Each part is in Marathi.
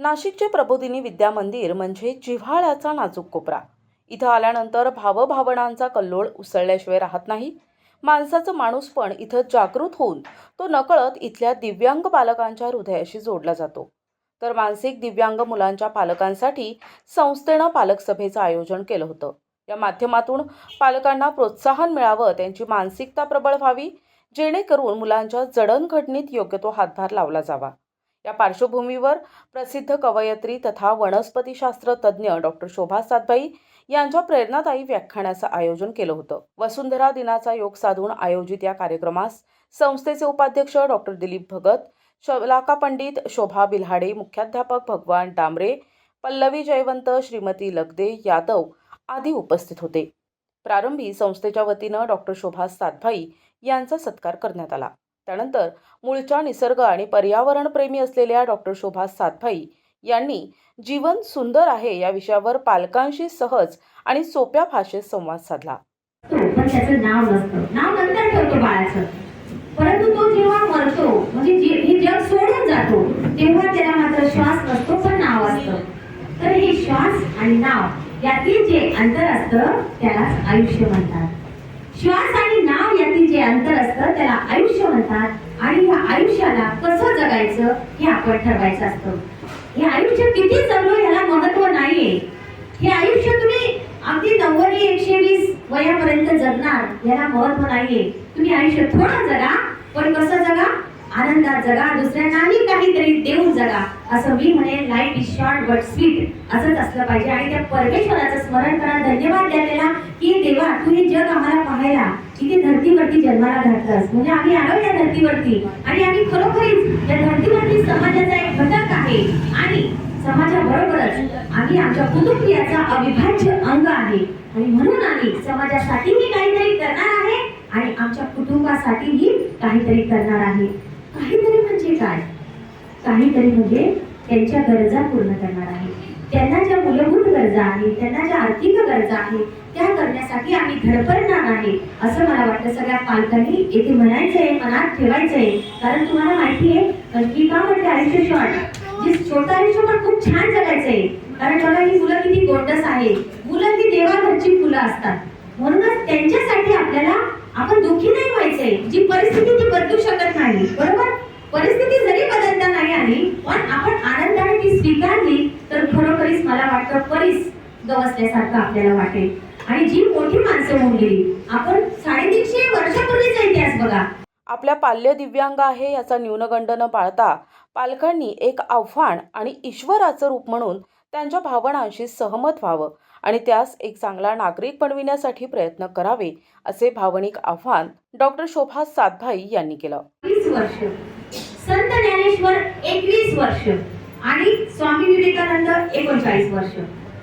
नाशिकचे प्रबोधिनी विद्या मंदिर म्हणजे जिव्हाळ्याचा नाजूक कोपरा. इथं आल्यानंतर भावभावनांचा कल्लोळ उसळल्याशिवाय राहत नाही. माणसाचं माणूस पण इथं जागृत होऊन तो नकळत इथल्या दिव्यांग पालकांच्या हृदयाशी जोडला जातो. तर मानसिक दिव्यांग मुलांच्या पालकांसाठी संस्थेनं पालक सभेचं आयोजन केलं होतं. या माध्यमातून पालकांना प्रोत्साहन मिळावं त्यांची मानसिकता प्रबळ व्हावी जेणेकरून मुलांच्या जडणघडणीत योग्य तो हातभार लावला जावा. या पार्श्वभूमीवर प्रसिद्ध कवयित्री तथा वनस्पतीशास्त्र तज्ज्ञ डॉक्टर शोभा सातबाई यांच्या प्रेरणादायी व्याख्यानाचं आयोजन केलं होतं. वसुंधरा दिनाचा योग साधून आयोजित या कार्यक्रमास संस्थेचे उपाध्यक्ष डॉक्टर दिलीप भगत शलाका पंडित शोभा बिल्हाडे मुख्याध्यापक भगवान डांबरे पल्लवी जयवंत श्रीमती लगदे यादव आदी उपस्थित होते. प्रारंभी संस्थेच्या वतीनं डॉक्टर शोभा सातभाई यांचा सत्कार करण्यात आला. त्यानंतर मूळच्या निसर्ग आणि पर्यावरणप्रेमी असलेल्या डॉक्टर शोभा सातभाई यांनी जीवन सुंदर आहे या विषयावर पालकांशी सहज आणि सोप्या भाषेत संवाद साधला. पण त्याचं नाव नसतं. नाव नंतर ठेवतो बाळाचं. परंतु तो जेव्हा मरतो म्हणजे जे- हे जग सोडून जातो तेव्हा त्याला मात्र श्वास नसतो पण नाव असतं. तर हे श्वास आणि नाव यातील जे अंतर असतं त्यालाच आयुष्य म्हणतात. श्वास आणि जे अंतर असतं त्याला आयुष्य म्हणतात. आणि या आयुष्याला कसं जगायचं हे आपण ठरवायचं असतं. हे आयुष्य किती जगलो याला महत्त्व नाहीये. हे आयुष्य तुम्ही अगदी नव्वदी एकशे वीस वयापर्यंत जगणार याला महत्त्व नाहीये. तुम्ही आयुष्य थोडं जगा पण कसं जगा? आनंदात जगा दुसऱ्यांनाही काहीतरी देऊन जगा. असं मी म्हणेन life is short but sweet असंच असलं पाहिजे. आणि त्या परमेश्वराचं स्मरण करा. धन्यवाद द्या त्याला की देवा तू हे जग आम्हाला पाहायला. किती धर्तीवरती जन्माला घातलास म्हणजे आम्ही आलो या धर्तीवरती. आणि आम्ही खरोखरीच या धर्तीवरती समाजाचा एक घटक आहे. आणि समाजाबरोबरच आम्ही आमच्या कुटुंबियाचा अविभाज्य अंग आहे. आणि म्हणून आम्ही समाजासाठी मी काहीतरी करणार आहे आणि आमच्या कुटुंबासाठीही काहीतरी करणार आहे. काहीतरी म्हणजे काय? काहीतरी म्हणजे त्यांच्या गरजा पूर्ण करणार आहे. त्यांना ज्या मूलभूत गरजा आहेत त्यांना ज्या आर्थिक गरजा आहेत त्या करण्यासाठी आम्ही धडपडणार आहे असं मला वाटतं. सगळ्या पालकांनी येथे म्हणायचं आहे मनात ठेवायचं आहे कारण तुम्हाला माहिती आहे की का म्हणते आयुष्य शॉर्ट? जे छोटं आयुष्य पण खूप छान जगायचंय. कारण बघा ही मुलं किती गोंडस आहे मुलं ही देवाघरची फुलं असतात. म्हणूनच त्यांच्यासाठी आपल्याला आपण दुःखी नाही व्हायचंय. जी परिस्थिती ती बदलू शकत नाही. बरोबर? परिस्थिती जरी बदलता नाही आली पण आपण आनंदाने ती स्वीकारली तर खरोखरीच मला वाटतं परीस गवसल्यासारखं आपल्याला वाटेल. आणि जी मोठी माणसं होऊन गेली आपण साडेतीनशे वर्षापूर्वीचा इतिहास बघा. आपल्या पाल्य दिव्यांग आहे याचा न्यूनगंड न पाळता पालकांनी एक आव्हान आणि ईश्वराचं रूप म्हणून त्यांच्या भावनांशी सहमत व्हावं आणि त्यास एक चांगला नागरिक बनविण्यासाठी प्रयत्न करावे असे भावनिक आव्हान डॉक्टर शोभा सातभाई यांनी केलं. वीस वर्ष. संत ज्ञानेश्वर एकवीस वर्ष आणि स्वामी विवेकानंद एकोणचाळीस वर्ष.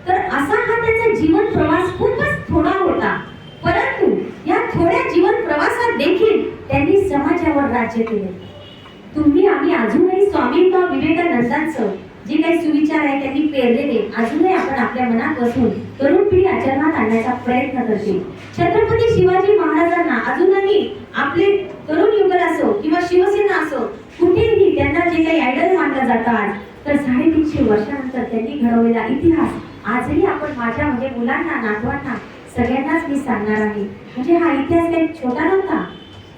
तर असा हा त्याचा जीवन प्रवास खूपच थोडा होता. परंतु या थोड्या जीवन प्रवासात देखील त्यांनी समाजावर राज्य केले. तुम्ही आम्ही अजूनही स्वामी किंवा विवेकानंदांचं जे काही सुविचार आहे त्यांनी पेरलेले अजूनही आपण आपल्या मनात बसून तरुण पिढी आचरणात आणण्याचा प्रयत्न करते छत्रपती शिवाजी महाराजांना अजूनही आपले तरुण युगल असो किंवा शिवसेना असो कुठेही त्यांना जे काही आयडल मानलं जातात तर साडेतीनशे वर्षानंतर त्यांनी घडवलेला इतिहास आजही आपण माझ्या म्हणजे मुलांना नातवांना सगळ्यांनाच मी सांगणार आहे. म्हणजे हा इतिहास काही छोटा नव्हता.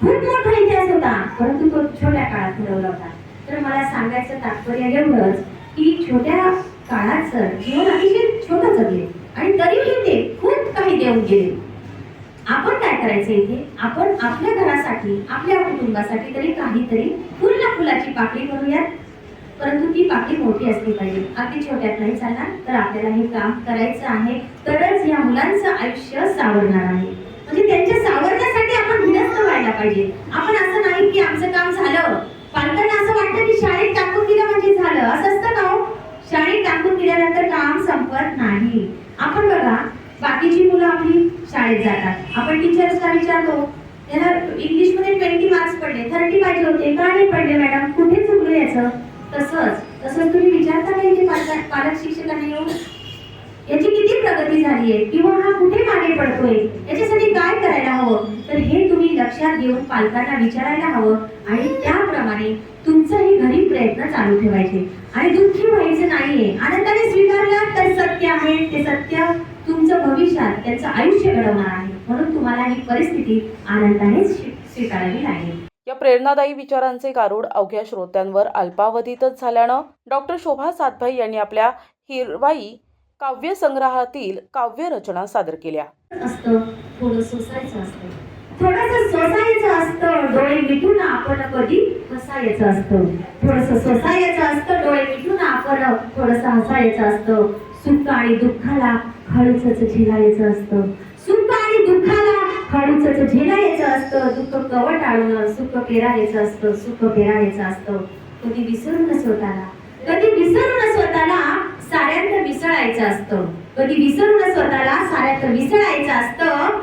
खूप मोठा इतिहास होता परंतु तो छोट्या काळात घडवला होता. तर मला सांगायचं तात्पर्य एवढंच की छोट्या काळात सर जीवन अतिशय छोटं जगले आणि तरीही ते खूप काही देऊन गेले. आपण काय करायचं इथे? आपण आपल्या घरासाठी आपल्या कुटुंबासाठी तरी काहीतरी फुल फुलाची पाकळी करूयात परंतु ती पाकळी मोठी असली पाहिजे. अगदी छोट्यात नाही चालणार तर आपल्याला हे काम करायचं आहे. तरच या मुलांचं आयुष्य सावरणार आहे. म्हणजे त्यांच्या सावरण्यासाठी आपण भिडस्त व्हायला पाहिजे. आपण असं नाही की आमचं काम झालं. पालकांना असं वाटतं की शाळेत टाकून दिलं म्हणजे झालं. असं असतं ना हो? शाळेत टाकून दिल्यानंतर काम संपत नाही. आपण बघा बाकीची मुलं आपली शाळेत जातात. आपण टीचर्सला विचारतो त्याला इंग्लिशमध्ये ट्वेंटी मार्क्स पडले थर्टी पाहिजे होते का नाही पडले मॅडम? कुठे चुकलं याचं? तसंच तसंच तुम्ही विचारता नाही की पालक पालक शिक्षकांना येऊन याची किती प्रगती झाली आहे किंवा हा कुठे मागे पडतोय? याच्यासाठी काय करायला हवं? तर हे तुम्ही लक्षात घेऊन पालकांना विचारायला हवं आणि त्याप्रमाणे तुमचाही घरी प्रयत्न चालू ठेवायचे. आणि दुःखी व्हायचं नाहीये. आनंदाने स्वीकारलं तर सत्य आहे. ते सत्य तुमचं भविष्यात त्यांचं आयुष्य घडवणार आहे. म्हणून तुम्हाला ही परिस्थिती आनंदाने स्वीकारावी लागेल. या प्रेरणादायी विचारांचे गारूड अवघ्या श्रोत्यांवर अल्पावधीतच झाल्यानं डॉक्टर शोभा सातभाई यांनी आपल्या हिरवाई काव्यसंग्रहातील काव्यरचना सादर केल्या. थोडस सोसायचं असतं डोळे मिटून आपण कधी हसायचं असतं. थोडस सोसायचं असतं डोळे मिटून आपण थोडस हसायचं असतं. सुख आणि दुःखाला हळूच झिलायचं असतं. सुख आणि दुःखाला हळूच झेलायचं असतं दुःख कवटाळून सुख पेरायचं असतं सुख पेरायचं असतं कधी विसरून स्वतःला. कधी विसरून स्वतःला साऱ्यांत मिसळायचं असतं. कधी विसरून स्वतःला साऱ्यात मिसळायचं असतं.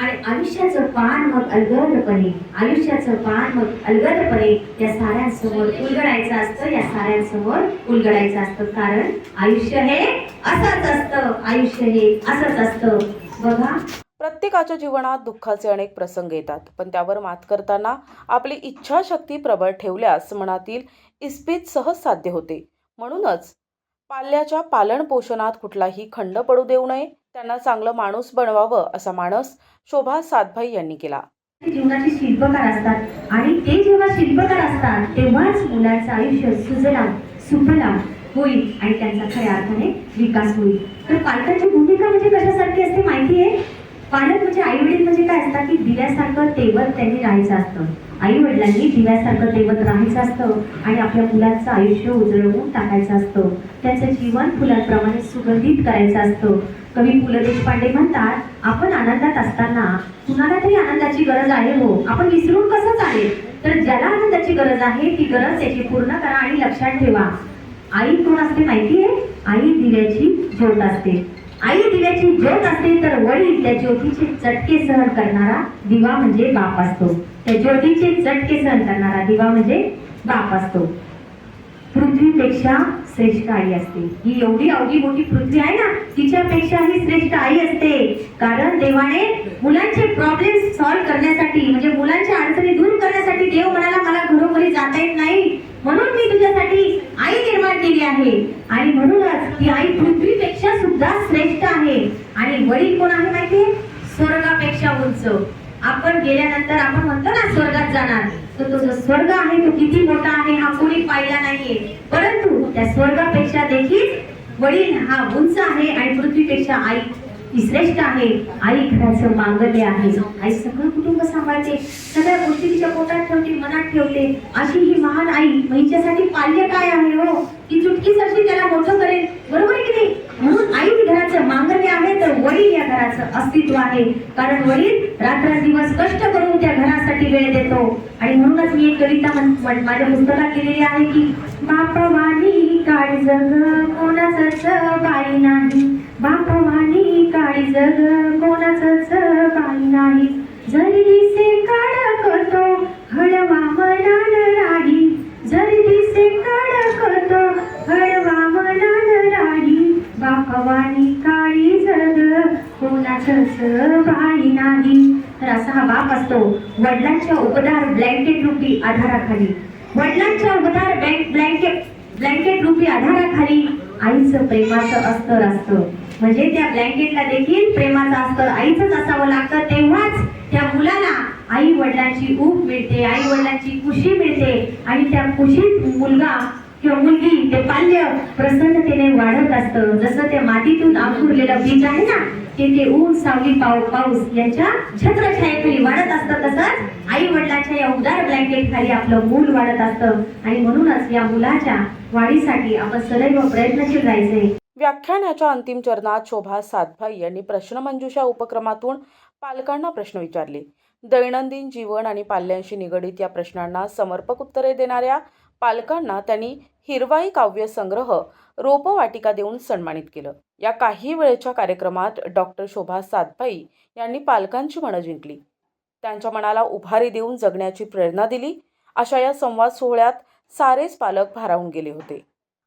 आणि आयुष्याचं पान मग अलगदपणे आयुष्याचं पान मग अलगदपणे या साऱ्यांसमोर उलगडायचं असतं या साऱ्यांसमोर उलगडायचं असतं. कारण आयुष्य हे असंच असतं आयुष्य हे असंच असतं. बघा प्रत्येकाच्या जीवनात दुःखाचे अनेक प्रसंग येतात. पण त्यावर मात करताना आपली इच्छाशक्ती प्रबळ ठेवल्यास मनातील इस्पित सहज साध्य होते. म्हणूनच पाल्याच्या पालन पोषणात कुठलाही खंड पडू देऊ नये त्यांना चांगलं माणूस बनवावं असा मानस शोभा सातभाई यांनी केला. जीवनाचे शिल्पकार असतात आणि ते जेव्हा शिल्पकार असतात तेव्हाच मुलाचं आयुष्य सुजलाम सुफलाम होईल आणि त्यांचा खऱ्या अर्थाने विकास होईल. तर पालकांची भूमिका म्हणजे कशासारखी असते माहिती आहे पालक म्हणजे आई वडील म्हणजे काय असतात की दिव्यासारखं तेवत त्यांनी राहायचं असतं. आई वडिलांनी दिव्यासारखं तेवत राहायचं असतं आणि आपल्या मुलांचं आयुष्य उजळवून टाकायचं असतं. त्याचं जीवन फुलांप्रमाणे सुगंधित करायचं असतं. कवी पु ल देशपांडे म्हणतात आपण आनंदात असताना कुणाला तरी आनंदाची गरज आहे हो. आपण विसरून कसं चालेल? तर ज्याला आनंदाची गरज आहे ती गरज त्याची पूर्ण करा आणि लक्षात ठेवा. आई कोण असते माहिती आहे आई दिव्याची ज्योत असते. आई दिव्याची ज्योत असते तर वडील त्या ज्योतीचे चटके सहन करणारा दिवा म्हणजे बाप असतो. त्या ज्योतीचे चटके सहन करणारा दिवा म्हणजे बाप असतो. पृथ्वीपेक्षा श्रेष्ठ आई असते. ही एवढी अवघी मोठी पृथ्वी आहे ना तिच्यापेक्षा ही श्रेष्ठ आई असते. कारण देवाने मुलांचे प्रॉब्लेम सॉल्व्ह करण्यासाठी म्हणजे मुलांच्या अडचणी दूर करण्यासाठी देव म्हणाला मला घरोघरी जाता येत नाही. म्हणून मी तुझ्यासाठी आई निर्माण केली आहे. आणि म्हणूनच ती आई पृथ्वी सुद्धा श्रेष्ठ आहे. आणि वडील कोण आहे माहितीये स्वर्गापेक्षा उंच. आपण गेल्यानंतर आपण म्हणतो ना स्वर्गात जाणार. तर तो जो स्वर्ग आहे तो किती मोठा आहे हा कोणी पाहिला नाहीये. परंतु त्या स्वर्गापेक्षा देखील वडील हा उंच आहे आणि पृथ्वीपेक्षा आई. ती श्रेष्ठ आहे. आई घराचं मांगल्य आहे. आई सगळं कुटुंब सांभाळते. सगळ्या गोष्टी तिच्या पोटात ठेवते मनात ठेवते. अशी ही महान आई महिच्यासाठी पाल्य काय आहे हो? ती चुटकीसाठी त्याला मोठं करेल. बरोबर आहे की नाही? म्हणून आई घराचं मांगल्य आहे तर वडील या घराचं अस्तित्व आहे. कारण वडील रात्रंदिवस कष्ट करून त्या घरासाठी वेळ देतो. आणि म्हणूनच मी एक कविता माझ्या पुस्तकात केलेली आहे की बापवानी काळ जग कोणाच बाई नाही. बापवानी नाही जग कोणाचंच काही नाही जरी दिसे करतो हळवा मनान राडी जरी दिसे काढतो हळवा मनान राडी बापवानी काळी जग कोणाचंच काही नाही. तर असा हा बाप असतो वडिलांच्या उपदार ब्लँकेट रूपी आधाराखाली. वडिलांच्या उपदार बँक ब्लँकेट ब्लँकेट रूपी आधाराखाली आईचं प्रेमाचं अस्तर असतं. म्हणजे त्या ब्लँकेटला देखील प्रेमाचं अस्तर आईचंच असावं लागतं तेव्हाच त्या मुलाला आई वडिलांची ऊब मिळते आई वडिलांची खुशी मिळते. आणि त्या खुशीत मुलगा किंवा मुलगी ते पाल्य प्रसन्नतेने वाढत असतं. जसं त्या मातीतून अंकुरलेलं बीज आहे ना ते ते ऊन सावली पाऊ पाऊस यांच्या छत्रछायेखाली वाढत असतं. तसंच आई वडिलांच्या या उदार ब्लँकेट खाली आपलं मूल वाढत असतं. आणि म्हणूनच या मुलाच्या वाढीसाठी आपण सदैव प्रयत्नशील राहायचे. व्याख्यानाच्या अंतिम चरणात शोभा सातभाई यांनी प्रश्नमंजुषा उपक्रमातून पालकांना प्रश्न विचारले. दैनंदिन जीवन आणि पाल्यांशी निगडीत या प्रश्नांना समर्पक उत्तरे देणाऱ्या पालकांना त्यांनी हिरवाई काव्य संग्रह रोपवाटिका देऊन सन्मानित केलं. या काही वेळेच्या कार्यक्रमात डॉक्टर शोभा सातभाई यांनी पालकांची मनं जिंकली. त्यांच्या मनाला उभारी देऊन जगण्याची प्रेरणा दिली. अशा या संवाद सोहळ्यात सारेच पालक भारावून गेले होते.